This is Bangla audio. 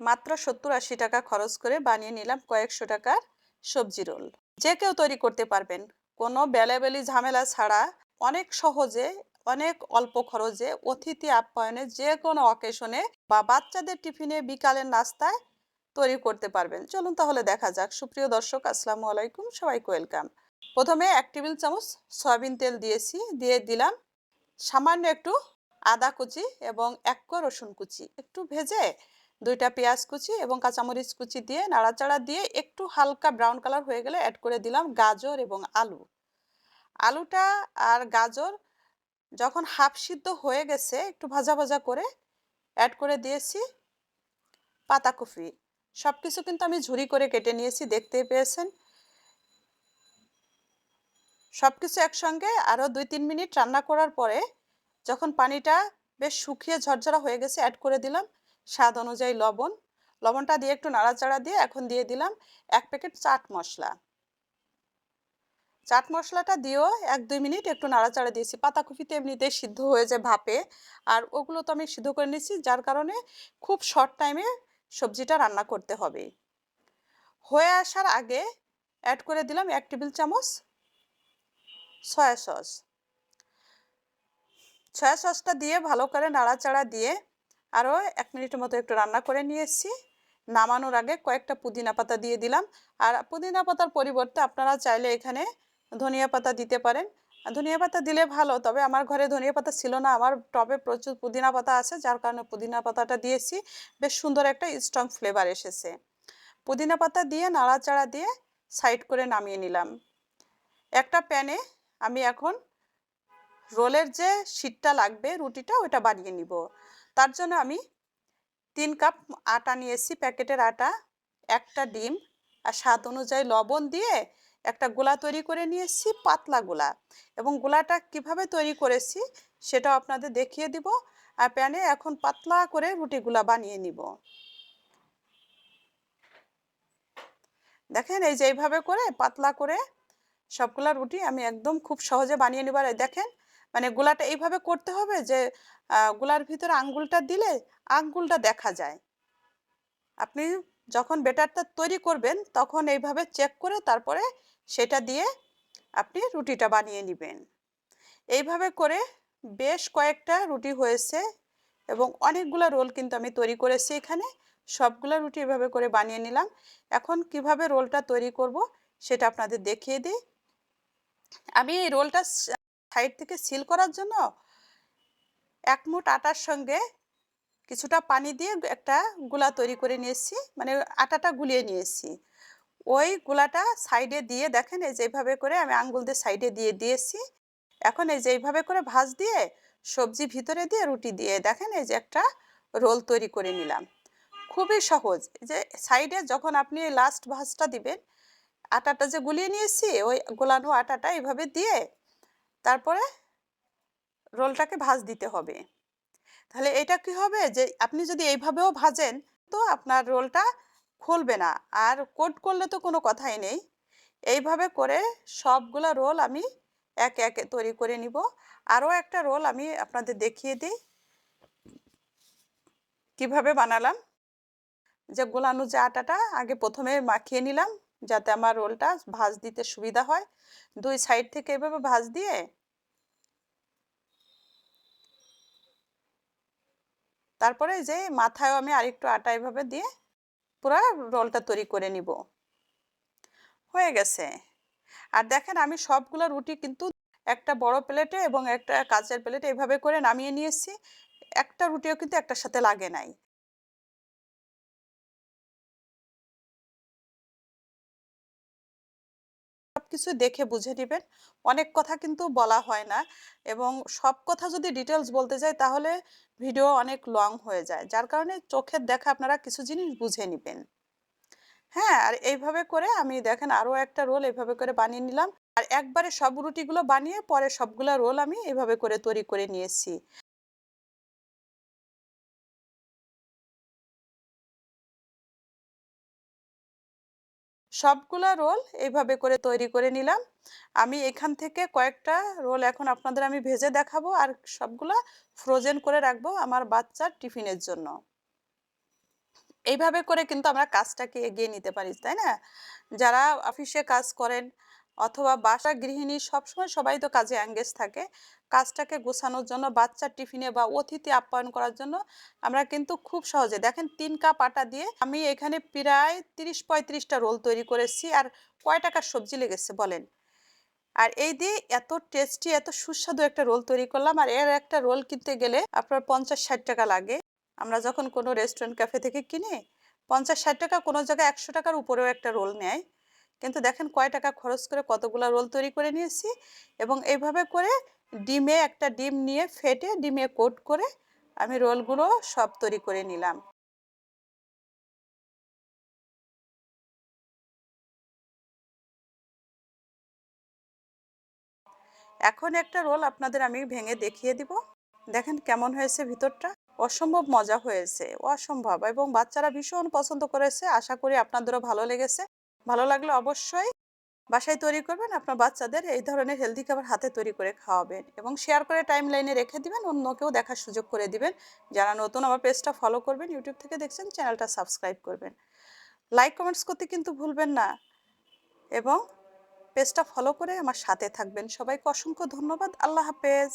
মাত্র সত্তর আশি টাকা খরচ করে বানিয়ে নিলাম কয়েকশো টাকার সবজি রোল। যে কেউ তৈরি করতে পারবেন। কোনো বেলাবেলি ঝামেলা ছাড়া অনেক সহজে, অনেক অল্প খরচে, অতিথি আপ্যায়নে যে কোনো অকেশনে বা বাচ্চাদের টিফিনে বিকালের নাস্তায় তৈরি করতে পারবেন। চলুন তাহলে দেখা যাক। সুপ্রিয় দর্শক, আসসালামু আলাইকুম, সবাইকে ওয়েলকাম। প্রথমে এক টেবিল চামচ সয়াবিন তেল দিয়েছি, দিয়ে দিলাম সামান্য একটু আদা কুচি এবং এক রসুন কুচি। একটু ভেজে দুইটা পেঁয়াজ কুচি এবং কাঁচামরিচ কুচি দিয়ে, নাড়াচাড়া দিয়ে একটু হালকা ব্রাউন কালার হয়ে গেলে অ্যাড করে দিলাম গাজর এবং আলু। আলুটা আর গাজর যখন হাফ সিদ্ধ হয়ে গেছে, একটু ভাজা ভাজা করে অ্যাড করে দিয়েছি পাতাকপি। সব কিছু কিন্তু আমি ঝুরি করে কেটে নিয়েছি, দেখতেই পেয়েছেন। সব কিছু একসঙ্গে আরও দুই তিন মিনিট রান্না করার পরে যখন পানিটা বেশ শুকিয়ে ঝরঝরা হয়ে গেছে অ্যাড করে দিলাম। স্বাদ অনুযায়ী লবণ। লবণটা দিয়ে একটু নাড়াচাড়া দিয়ে এখন দিয়ে দিলাম এক প্যাকেট চাট মশলা। চাট মশলাটা দিয়েও এক দুই মিনিট একটু নাড়াচাড়া দিয়েছি। পাতাকপিতে এমনিতে সিদ্ধ হয়ে যায় ভাপে। আর ওগুলো তো আমি সিদ্ধ করে নিয়েছি, যার কারণে খুব শর্ট টাইমে সবজিটা রান্না করতে হবে। হয়ে আসার আগে অ্যাড করে দিলাম এক টেবিল চামচ সয়া সস সয়া সসটা দিয়ে ভালো করে নাড়াচাড়া দিয়ে আরও এক মিনিটের মতো একটু রান্না করে নিয়ে এসেছি। নামানোর আগে কয়েকটা পুদিনা পাতা দিয়ে দিলাম। আর পুদিনা পাতার পরিবর্তে আপনারা চাইলে এখানে ধনিয়া পাতা দিতে পারেন। ধনিয়া পাতা দিলে ভালো, তবে আমার ঘরে ধনিয়া পাতা ছিল না। আমার টবে প্রচুর পুদিনা পাতা আছে, যার কারণে পুদিনা পাতাটা দিয়েছি। বেশ সুন্দর একটা স্ট্রং ফ্লেভার এসেছে। পুদিনা পাতা দিয়ে নাড়াচাড়া দিয়ে সাইড করে নামিয়ে নিলাম। একটা প্যানে আমি এখন রোলের যে শীতটা লাগবে, রুটিটা ওটা বানিয়ে নিব। তার জন্য আমি তিন কাপ আটা নিয়েছি প্যাকেটের আটা একটা ডিম আর স্বাদ অনুযায়ী লবণ দিয়ে একটা গোলা তৈরি করে নিয়েছি পাতলা গোলা। এবং গোলাটা কীভাবে তৈরি করেছি সেটাও আপনাদের দেখিয়ে দিব। আর প্যানে এখন পাতলা করে রুটিগুলা বানিয়ে নিব। দেখেন এই যে এইভাবে করে পাতলা করে সবগুলা রুটি আমি একদম খুব সহজে বানিয়ে নেবার। দেখেন মানে গোলাটা এইভাবে করতে হবে যে গোলার ভিতরে আঙ্গুলটা দিলে আঙ্গুলটা দেখা যায়। আপনি যখন বেটারটা তৈরি করবেন, তখন এইভাবে চেক করে তারপরে সেটা দিয়ে আপনি রুটিটা বানিয়ে নেবেন। এইভাবে করে বেশ কয়েকটা রুটি হয়েছে এবং অনেকগুলো রোল কিন্তু আমি তৈরি করেছি এখানে। সবগুলো রুটি এভাবে করে বানিয়ে নিলাম। এখন কীভাবে রোলটা তৈরি করব সেটা আপনাদের দেখিয়ে দিই। আমি এই রোলটা সাইড থেকে সিল করার জন্য এক মুঠ আটার সঙ্গে কিছুটা পানি দিয়ে একটা গুলা তৈরি করে নিয়েছি মানে আটাটা গুলিয়ে নিয়েছি। ওই গুলাটা সাইডে দিয়ে দেখেন, এই যেভাবে করে আমি আঙ্গুল দিয়ে সাইডে দিয়ে দিয়েছি। এখন এই যেইভাবে করে ভাজ দিয়ে সবজি ভিতরে দিয়ে রুটি দিয়ে দেখেন, এই যে একটা রোল তৈরি করে নিলাম। খুবই সহজ যে সাইডে যখন আপনি লাস্ট ভাজটা দিবেন, আটাটা যে গুলিয়ে নিয়েছি, ওই গোলানো আটাটা এইভাবে দিয়ে তারপরে রোলটাকে ভাজ দিতে হবে। তাহলে এটা কি হবে যে আপনি যদি এইভাবেও ভাজেন তো আপনার রোলটা খুলবে না। আর কোট করলে তো কোনো কথাই নেই। এইভাবে করে সবগুলো রোল আমি একে একে তৈরি করে নিব। আরও একটা রোল আমি আপনাদের দেখিয়ে দিই। কীভাবে বানালাম? যে গোলানো যে আটাটা আগে প্রথমে মাখিয়ে নিলাম যাতে আমার রোলটা ভাজ দিতে সুবিধা হয়। দুই সাইড থেকে এভাবে ভাজ দিয়ে তারপরে যে মাথায় আমি আরেকটু আটা এভাবে দিয়ে পুরো রোলটা তৈরি করে নিব। হয়ে গেছে। আর দেখেন আমি সবগুলো রুটি কিন্তু একটা বড় প্লেটে এবং একটা কাঁচের প্লেটে এভাবে করে নামিয়ে নিয়েছি। একটা রুটিও কিন্তু একটার সাথে লাগে নাই। কিছু দেখে বুঝে নেবেন। অনেক কথা কিন্তু বলা হয় না এবং সব কথা যদি ডিটেলস বলতে যাই তাহলে ভিডিও অনেক লং হয়ে যায়। যার কারণে চোখের দেখা আপনারা কিছু জিনিস বুঝে নেবেন। হ্যাঁ আর এইভাবে করে আমি দেখেন আরও একটা রোল এইভাবে করে বানিয়ে নিলাম। আর একবারে সব রুটিগুলো বানিয়ে পরে সবগুলো রোল আমি এইভাবে করে তৈরি করে নিয়েছি। সবগুলা রোল এইভাবে করে তৈরি করে নিলাম। আমি এখান থেকে কয়েকটা রোল এখন আপনাদের আমি ভেজে দেখাবো আর সবগুলা ফ্রোজেন করে রাখব আমার বাচ্চার টিফিনের জন্য। এইভাবে করে কিন্তু আমরা কাজটাকে এগিয়ে নিতে পারি, তাই না? যারা অফিসে কাজ করেন অথবা বাসা গৃহিণী সবসময় সবাই তো কাজে অ্যাঙ্গেজ থাকে। কাজটাকে গোছানোর জন্য, বাচ্চার টিফিনে বা অতিথি আপ্যায়ন করার জন্য আমরা কিন্তু খুব সহজে, দেখেন তিন কাপ আটা দিয়ে আমি এখানে প্রায় তিরিশ পঁয়ত্রিশটা রোল তৈরি করেছি আর কয় টাকার সবজি লেগেছে বলেন। আর এই দিয়ে এত টেস্টি এত সুস্বাদু একটা রোল তৈরি করলাম আর এর একটা রোল কিনতে গেলে আপনার পঞ্চাশ ষাট টাকা লাগে। আমরা যখন কোনো রেস্টুরেন্ট ক্যাফে থেকে কিনি, পঞ্চাশ ষাট টাকা কোনো জায়গায় একশো টাকার উপরেও একটা রোল নেয়। কিন্তু দেখেন কয় টাকা খরচ করে কতগুলো রোল তৈরি করে নিয়েছি এবং এইভাবে করে ডিমে একটা ডিম নিয়ে ফেটে ডিমে কোট করে আমি রোলগুলো সব তৈরি করে নিলাম। এখন একটা রোল আপনাদের আমি ভেঙে দেখিয়ে দিব। দেখেন কেমন হয়েছে ভিতরটা। অসম্ভব মজা হয়েছে, অসম্ভব এবং বাচ্চারা ভীষণ পছন্দ করেছে। আশা করি আপনাদেরও ভালো লেগেছে। ভালো লাগলে অবশ্যই বাসায় তৈরি করবেন। আপনার বাচ্চাদের এই ধরনের হেলদি খাবার হাতে তৈরি করে খাওয়াবেন এবং শেয়ার করে টাইম লাইনে রেখে দিবেন, অন্যকেও দেখার সুযোগ করে দিবেন। যারা নতুন আমার পেজটা ফলো করবেন ইউটিউব থেকে দেখছেন চ্যানেলটা সাবস্ক্রাইব করবেন। লাইক কমেন্টস করতে কিন্তু ভুলবেন না এবং পেজটা ফলো করে আমার সাথে থাকবেন। সবাইকে অসংখ্য ধন্যবাদ। আল্লাহ হাফেজ।